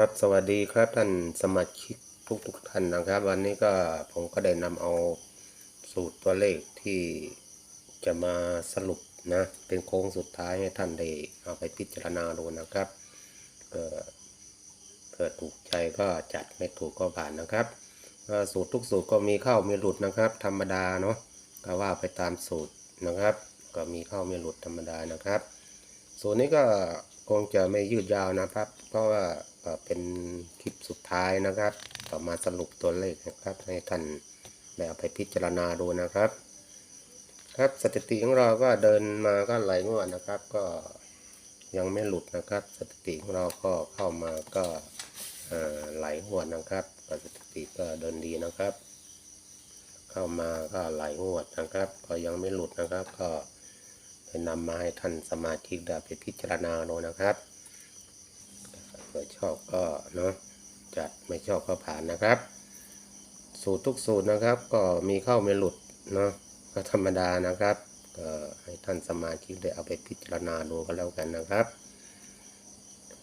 ครับสวัสดีครับท่านสมาชิกทุกทุกๆท่านนะครับ วันนี้ก็ผมก็ได้นำเอาสูตรตัวเลขที่จะมาสรุปนะเป็นโค้งสุดท้ายให้ท่านได้เอาไปพิจารณาดูนะครับเกิดถูกใจก็จัดไม่ถูกก็ผ่านนะครับสูตรทุกสูตรก็มีเข้ามีหลุดนะครับ ธรรมดาเนาะก็ว่าไปตามสูตรนะครับ ก็มีเข้ามีหลุดธรรมดานะครับส่วนนี้ก็คงจะไม่ยืดยาวนะครับ เพราะว่า เอ่อเป็นคลิปสุดท้ายนะครับ ต่อมาสรุปตัวเลขนะครับ ให้ท่านได้เอาไปพิจารณาดูนะครับ ครับสถิติของเราก็เดินมาก็ไหลงวดนะครับ ก็ยังไม่หลุดนะครับ สถิติของเราก็เข้ามาก็เอ่อไหลงวดนะครับก็สถิติก็เดินดีนะครับ เข้ามาก็ไหลงวดนะครับ ก็ยังไม่หลุดนะครับ ก็ได้นำมาให้ท่านสมาชิกได้ไปพิจารณาดูนะครับ กิดชอบก็เนาะจัดไม่ชอบก็ผ่านนะครับ สูตรทุกสูตรนะครับ ก็มีเข้าไม่หลุดเนาะก็ธรรมดานะครับก็ให้ท่านสมาชิกได้เอาไปพิจารณาดูก็แล้วกันนะครับ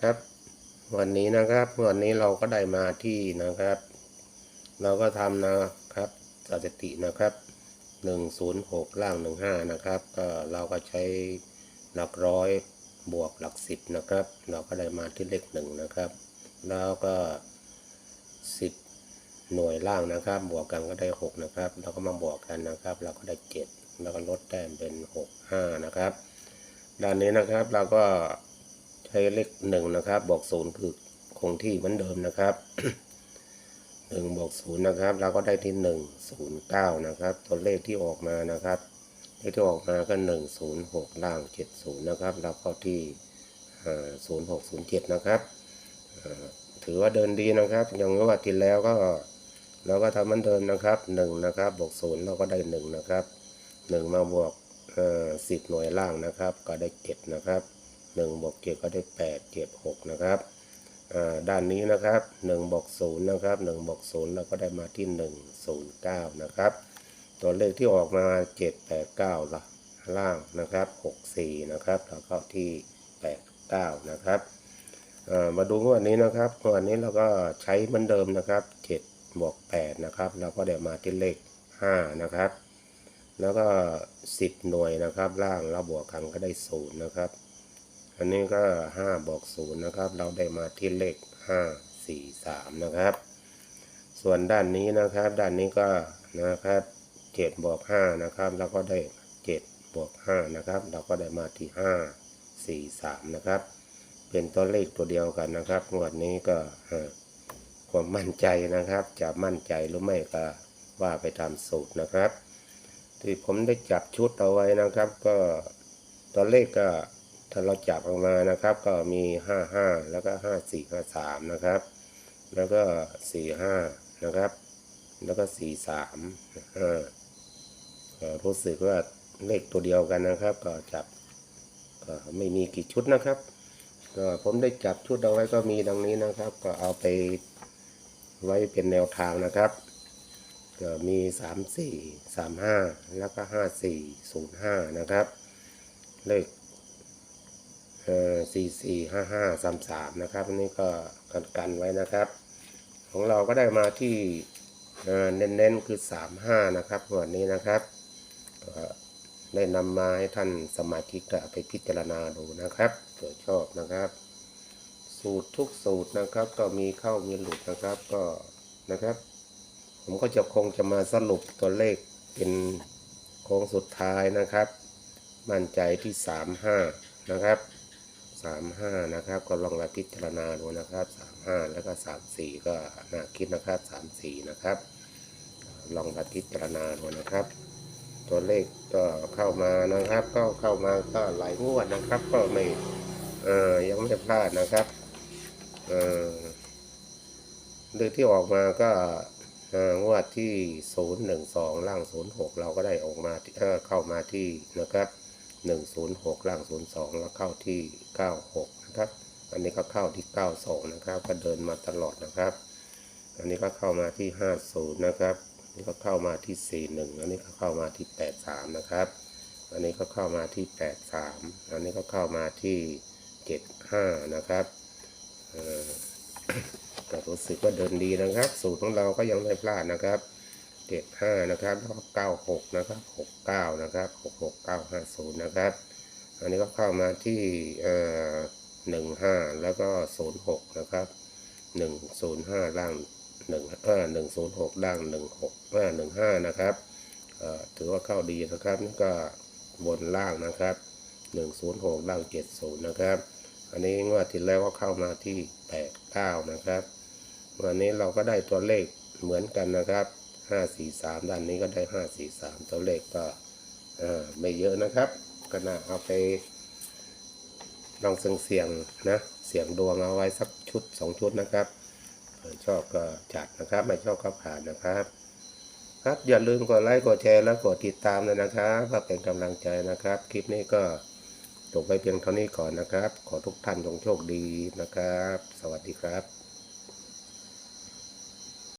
ครับ วันนี้นะครับวันนี้เราก็ได้มาที่นะครับ เราก็ทำนะครับสถิตินะครับ106ล่าง15นะครับ ก็เราก็ใช้หลักร้อย บวกหลักสิบนะครับ เราก็ได้มาที่เลขหนึ่งนะครับ แล้วก็10หน่วยล่างนะครับ บวกกันก็ได้6นะครับแล้วก็มาบวกกันนะครับ เราก็ได้7แล้วก็ลดแต้มเป็น6 5นะครับด้านนี้นะครับเราก็ใช้เลขหนึ่งนะครับ บวกศูนย์คือคงที่เหมือนเดิมนะครับหนึ่งบวกศูนย์นะครับ เราก็ได้ที่หนึ่งศูนย์เก้านะครับ ตัวเลขที่ออกมานะครับ เลขที่ออกมาก็หนึ่งศูนย์หกล่างเจ็ดศูนย์นะครับแล้วก็ที่ศูนย์หกศูนย์เจ็ดนะครับถือว่าเดินดีนะครับอย่างเมื่วันที่แล้วก็เราก็ทำมันเดิมนะครับหนึ่งนะครับบวกศูนย์เราก็ได้หนึ่งนะครับหนึ่งมาบวกสิบหน่วยล่างนะครับ ก็ได้เจ็ดนะครับหนึ่งบวกเจ็ดก็ได้แปดเจ็ดหกนะครับด้านนี้นะครับ1บวก0นย์นะครับ1บวก0เราก็ได้มาที่109นะครับ ตัวเลขที่ออกมา789ละล่างนะครับ64นะครับแล้วก็ที่89นะครับมาดูงวดนี้นะครับงวดนี้เราก็ใช้เหมือนเดิมนะครับ7บวก8นะครับเราก็ได้มาที่เลข5นะครับ แล้วก็10หน่วยนะครับ ล่างเราบวกกันก็ได้0นะครับ อันนี้ก็ห้าบวกศูนย์นะครับ เราได้มาที่เลขห้าสี่สามนะครับ ส่วนด้านนี้นะครับ ด้านนี้ก็นะครับ เจ็ดบวกห้านะครับแล้วก็ได้เจ็ดบวกห้านะครับ เราก็ได้มาที่ห้าสี่สามนะครับ เป็นตัวเลขตัวเดียวกันนะครับงวดนี้ก็ความมั่นใจนะครับ จะมั่นใจหรือไม่ก็ว่าไปตามสูตรนะครับ ที่ผมได้จับชุดเอาไว้นะครับ ก็ตัวเลขก็ถ้าเราจับออกมานะครับ ก็มีห้าห้าแล้วก็ห้าสี่ห้าสามนะครับ แล้วก็สี่ห้านะครับ แล้วก็สี่สามห้า รู้สึกว่าเลขตัวเดียวกันนะครับ ก็จับก็ไม่มีกี่ชุดนะครับ ก็ผมได้จับชุดเอาไว้ก็มีดังนี้นะครับ ก็เอาไปไว้เป็นแนวทางนะครับก็มีสามสี่สามห้าแล้วก็ห้าสี่ศูนย์ห้านะครับ เลขสี่สี่ห้าห้าสามสามนะครับนนี้ก็กันกันไว้นะครับ ของเราก็ได้มาที่เอ่อเน้นๆคือสามห้านะครับวันนี้นะครับ ได้นำมาให้ท่านสมาชิกไปพิจารณาดูนะครับเกิดชอบนะครับ สูตรทุกสูตรนะครับ ก็มีเข้ามีหลุดนะครับก็นะครับ ผมก็จะคงจะมาสรุปตัวเลขเป็นโค้งสุดท้ายนะครับ มั่นใจที่สามห้านะครับสามห้านะครับ ก็ลองมาพิจารณาดูนะครับสามห้าแล้วก็สามสี่ก็น่าคิดนะครับสามสี่นะครับ ลองมาพิจารณาดูนะครับ ตัวเลขก็เข้ามานะครับ ก็เข้ามาก็หลายงวดนะครับ ก็ไม่เออยังไม่พลาดนะครับเอ่อที่ออกมาก็งวดที่ศูนย์หนึ่งสองล่างศูนย์หกเราก็ได้ออกมาที่เข้ามาที่นะครับหนึ่งศูนย์หกล่างศูนย์สองแล้วเข้าที่เก้าหกนะครับ อันนี้ก็เข้าที่เก้าสองนะครับ ก็เดินมาตลอดนะครับ อันนี้ก็เข้ามาที่ห้าศูนย์นะครับ นนี้ก็เข้ามาที่สี่หนึ่งอันนี้ก็เข้ามาที่แปดสามนะครับ อันนี้ก็เข้ามาที่แปดสามอันนี้ก็เข้ามาที่เจ็ดห้านะครับเอ่อก็รู้สึกว่าเดินดีนะครับ สูตรของเราก็ยังไม่พลาดนะครับเจ็ดห้านะครับแล้วก็เก้าหกนะครับหกเก้านะครับหกหกเก้าห้าศูนย์นะครับ อันนี้ก็เข้ามาที่เอ่อหนึ่งห้าแล้วก็ศูนย์หกนะครับหนึ่งศูนย์ห้าล่าง หนึ่งเออหนึ่งศูนย์หกล่างหนึ่งหกเออหนึ่งห้านะครับถือว่าเข้าดีนะครับนี่ก็บนล่างนะครับหนึ่งศูนย์หกล่างเจ็ดศูนย์นะครับ อันนี้งวดที่แล้วก็เข้ามาที่แปดเก้านะครับวันนี้เราก็ได้ตัวเลขเหมือนกันนะครับห้าสี่สามด้านนี้ก็ได้ห้าสี่สามตัวเลขก็ไม่เยอะนะครับ ก็น่าเอาไปลองเสี่ยงเสียงนะ เสี่ยงดวงเอาไว้สักชุดสองชุดนะครับ ชอบก็จัดนะครับ ไม่ชอบก็ผ่านนะครับ ครับอย่าลืมกดไลค์กดแชร์และกดติดตามเลยนะครับเพื่อเป็นกำลังใจนะครับ คลิปนี้ก็จบไปเพียงเท่านี้ก่อนนะครับ ขอทุกท่านจงโชคดีนะครับ สวัสดีครับ